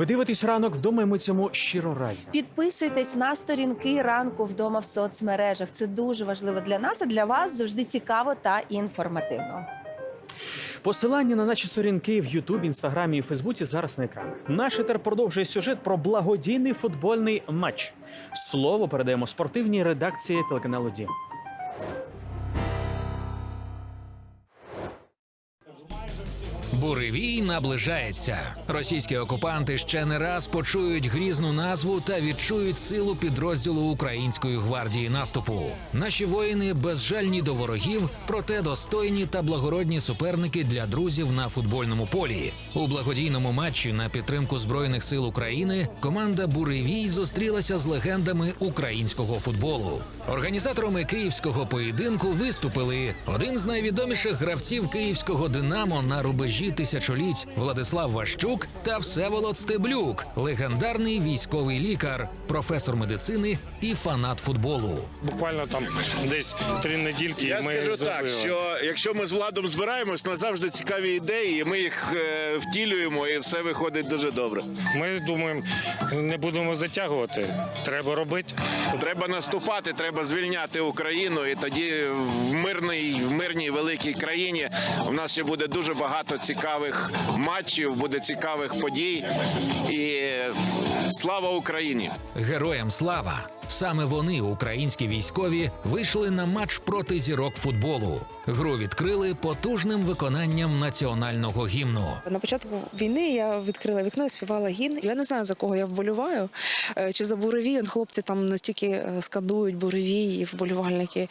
Ви дивитесь ранок вдома, і ми цьому щиро раді. Підписуйтесь на сторінки ранку вдома в соцмережах. Це дуже важливо для нас, а для вас завжди цікаво та інформативно. Посилання на наші сторінки в Ютубі, Інстаграмі і Фейсбуці зараз на екранах. Наш етер продовжує сюжет про благодійний футбольний матч. Слово передаємо спортивній редакції телеканалу Дім. Буревій наближається. Російські окупанти ще не раз почують грізну назву та відчують силу підрозділу української гвардії наступу. Наші воїни безжальні до ворогів, проте достойні та благородні суперники для друзів на футбольному полі. У благодійному матчі на підтримку збройних сил України команда Буревій зустрілася з легендами українського футболу. Організаторами київського поєдинку виступили один з найвідоміших гравців київського Динамо на рубежі тисячоліть Владислав Ващук та Всеволод Стеблюк, легендарний військовий лікар, професор медицини і фанат футболу. Буквально там десь три недільки. Я ми скажу так, що якщо ми з владом збираємось, на завжди цікаві ідеї, і ми їх е, втілюємо, і все виходить дуже добре. ми думаємо, не будемо затягувати. Треба робити. Треба наступати, треба звільняти Україну, і тоді в мирній, в мирній великій країні у нас ще буде дуже багато цікавих матчів, буде цікавих подій. І слава Україні! Героям слава! Саме вони, українські військові, вийшли на матч проти зірок футболу. Гру відкрили потужним виконанням національного гімну. На початку війни я відкрила вікно і співала гімн. Я не знаю за кого я вболіваю. е, Чи за буревій. Хлопці там настільки е, скандують буревій і вболівальники.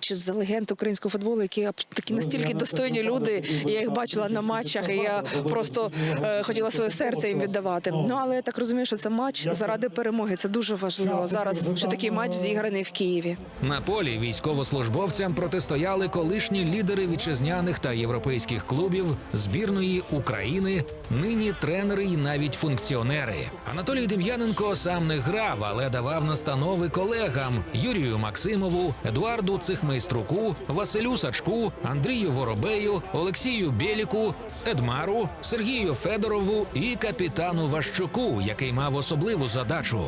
Чи за легенд українського футболу, які такі настільки достойні люди. Я їх бачила на матчах, і я просто е, хотіла своє серце їм віддавати. Ну але я так розумію, що це матч заради перемоги. Це дуже важливо зараз. Що такий матч зіграний в Києві. На полі військовослужбовцям протистояли колишні лідери вітчизняних та європейських клубів збірної України, нині тренери і навіть функціонери. Анатолій Дем'яненко сам не грав, але давав настанови колегам Юрію Максимову, Едуарду Цихмейструку, Василю Сачку, Андрію Воробею, Олексію Бєліку, Едмару, Сергію Федорову і капітану Ващуку, який мав особливу задачу.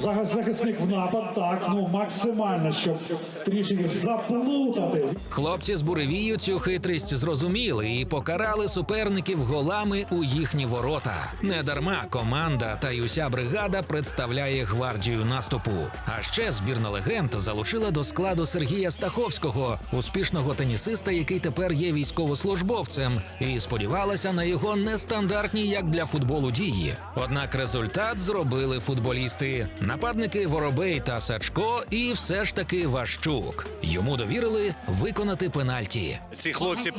Захисник в напад, так, ну максимально, щоб трішки заплутати. Хлопці з буревію цю хитрість зрозуміли і покарали суперників голами у їхні ворота. Недарма команда та й уся бригада представляє гвардію наступу. А ще збірна легенд залучила до складу Сергія Стаховського, успішного тенісиста, який тепер є військовослужбовцем, і сподівалася на його нестандартні як для футболу дії. Однак результат зробили футболісти. Нападники Воробей та Сачко, і все ж таки Ващук. Йому довірили виконати пенальті. Ці хлопці,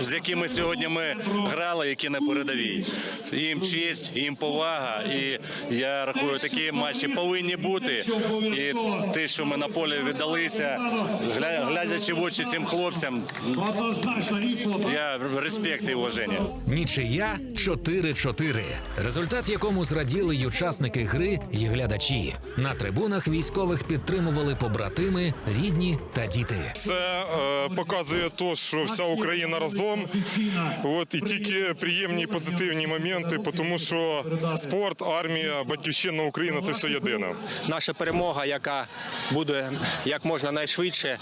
з якими сьогодні ми грали, які на передовій. Їм честь, їм повага. І я рахую, такі матчі повинні бути. І те, що ми на полі віддалися, глядячи в очі цим хлопцям, я респект і уваження. Нічия 4-4. Результат якому зраділи й учасники гри і глядачі. На трибунах військових підтримували побратими, рідні та діти. Це е, показує то, що вся Україна разом. От і тільки приємні і позитивні моменти, тому що спорт, армія, батьківщина Україна це все єдине. наша перемога, яка буде як можна найшвидше.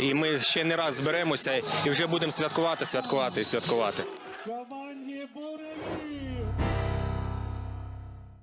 І ми ще не раз зберемося і вже будемо святкувати, святкувати і святкувати.